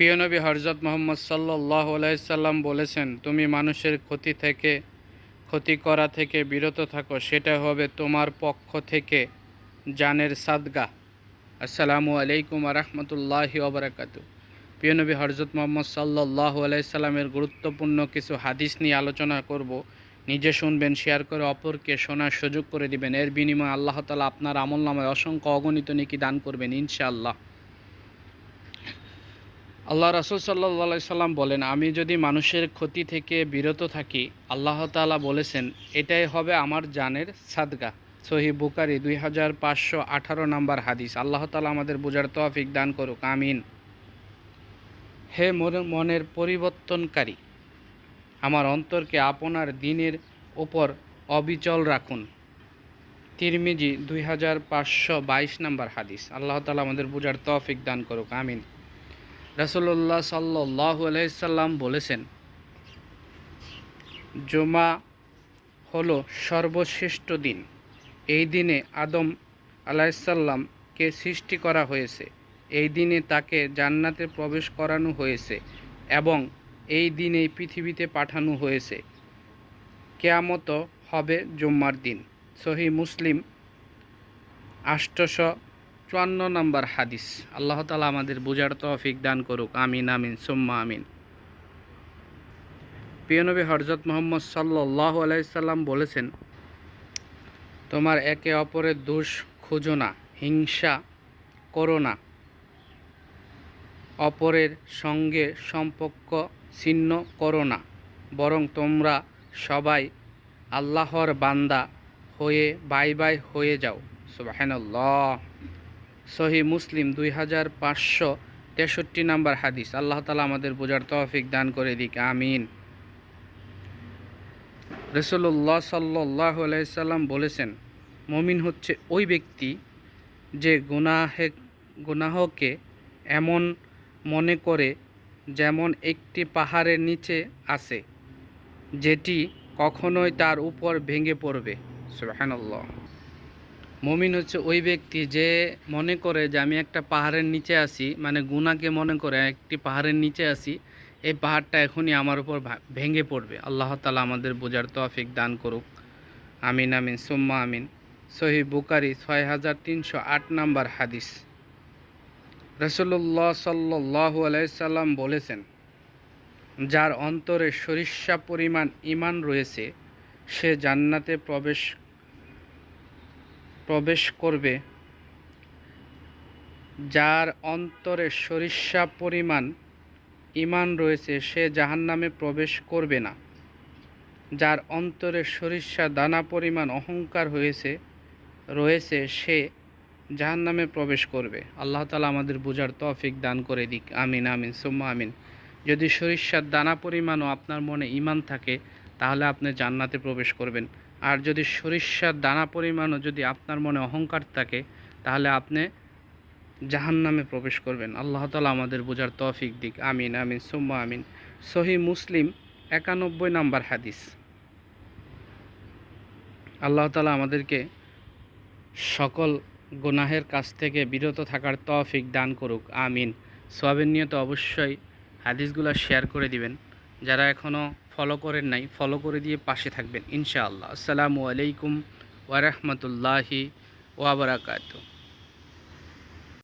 প্রিয় নবী হরজত মোহাম্মদ সাল্লাহ আলাইসাল্লাম বলেছেন, তুমি মানুষের ক্ষতি থেকে, ক্ষতি করা থেকে বিরত থাকো, সেটা হবে তোমার পক্ষ থেকে জানের সাদগা। আসসালামু আলাইকুম রহমতুল্লাহি ওবরাকাত প্রিয় নবী হরজত মোহাম্মদ সাল্লাহ আলাইসাল্লামের গুরুত্বপূর্ণ কিছু হাদিস নিয়ে আলোচনা করব। নিজে শুনবেন, শেয়ার করে অপরকে শোনার সুযোগ করে দিবেন। এর বিনিময়ে আল্লাহ তালা আপনার আমল নামায় অসংখ্য অগণিত নিকি দান করবেন, ইনশাআল্লাহ। আল্লাহ রাসুল সাল্লা সাল্লাম বলেন, আমি যদি মানুষের ক্ষতি থেকে বিরত থাকি, আল্লাহ তালা বলেছেন, এটাই হবে আমার জানের সাদগা। সহি বুকারি দুই হাজার পাঁচশো আঠারো নাম্বার হাদিস। আল্লাহ তালা আমাদের বোঝার তৌফিক দান করুক, আমিন। হে মন- মনের পরিবর্তনকারী, আমার অন্তরকে আপনার দিনের ওপর অবিচল রাখুন। তিরমিজি দুই হাজার পাঁচশো বাইশ নম্বর হাদিস। আল্লাহ তালা আমাদের বোঝার তৌফিক দান করুক, আমিন। রাসুল্লাহ সাল্লাহ আলাইসাল্লাম বলেছেন, জুমা হলো সর্বশ্রেষ্ঠ দিন। এই দিনে আদম আলাইসাল্লামকে সৃষ্টি করা হয়েছে। এই দিনে তাকে জান্নাতে প্রবেশ করানো হয়েছে এবং এই দিনেই পৃথিবীতে পাঠানো হয়েছে। কেয়ামত হবে জুম্মার দিন। সহি মুসলিম আষ্টশো চুয়ান্ন নম্বর হাদিস। আল্লাহ তালা আমাদের বোঝার তৌফিক দান করুক। আমিন আমিন, সুম্মা আমিন। প্রিয়নবী হরজত মোহাম্মদ সাল্লাহ আলাইসাল্লাম বলেছেন, তোমার একে অপরের দোষ খুঁজো না, হিংসা করো না। অপরের সঙ্গে সম্পর্ক ছিন্ন করো না, বরং তোমরা সবাই আল্লাহর বান্দা হয়ে বাই বাই হয়ে যাও। সুবাহান্লাহ সহি মুসলিম দুই হাজার পাঁচশো তেষট্টি নাম্বার হাদিস। আল্লাহ তালা আমাদের বোঝার তৌফিক দান করে দিক, আমিন। রসুল্লাহ সাল্লাহ আলাইসাল্লাম বলেছেন, মমিন হচ্ছে ওই ব্যক্তি যে গুনাহে, গুনাহকে এমন মনে করে যেমন একটি পাহাড়ের নিচে আছে, যেটি কখনোই তার উপর ভেঙে পড়বে। সুবাহান্লাহ মমিন হচ্ছে ওই ব্যক্তি যে মনে করে যে আমি একটা পাহাড়ের নিচে আছি মানে গুনাকে মনে করে একটি পাহাড়ের নিচে আছি, এই পাহাড়টা এখনই আমার উপর ভেঙে পড়বে। আল্লাহ তালা আমাদের বোঝার তৌফিক দান করুক। আমিন আমিন, সুম্মা আমিন। সহি বুকারি ছয় হাজার তিনশো আট নাম্বার হাদিস। রসুল্লাহ সাল্লাহ আলাইসাল্লাম বলেছেন, যার অন্তরে সরিষা পরিমাণ ইমান রয়েছে, সে জান্নাতে প্রবেশ প্রবেশ করবে, যার অন্তরে সরিষা পরিমাণ ইমান রয়েছে, সে জাহান্নামে প্রবেশ করবে না। যার অন্তরে সরিষা দানা পরিমাণ অহংকার হয়েছে, রয়েছে, সে জাহান্নামে প্রবেশ করবে। আল্লাহ তালা আমাদের বোঝার তৌফিক দান করে দিক। আমিন আমিন, সুম্মা, আমিন। যদি সরিষার দানা পরিমাণও আপনার মনে ইমান থাকে, তাহলে আপনি জান্নাতে প্রবেশ করবেন। আর যদি সরিষার দানা পরিমাণও যদি আপনার মনে অহংকার থাকে, তাহলে আপনি জাহান্নামে প্রবেশ করবেন। আল্লাহ তালা আমাদের বোঝার তৌফিক দিক। আমিন আমিন, সুম্মা আমিন। সহি মুসলিম, একানব্বই নাম্বার হাদিস। আল্লাহ তালা আমাদেরকে সকল গুনাহের কাছ থেকে বিরত থাকার তৌফিক দান করুক। আমিন। সোয়াবিন নিয়ে তো অবশ্যই হাদিসগুলো শেয়ার করে দিবেন। যারা এখনও ফলো করেন নাই ফলো করে দিয়ে পাশে থাকবেন, ইনশাআল্লাহ। আসসালামু আলাইকুম ওয়ারহমতুল্লাহি ওয়াবারাকাতু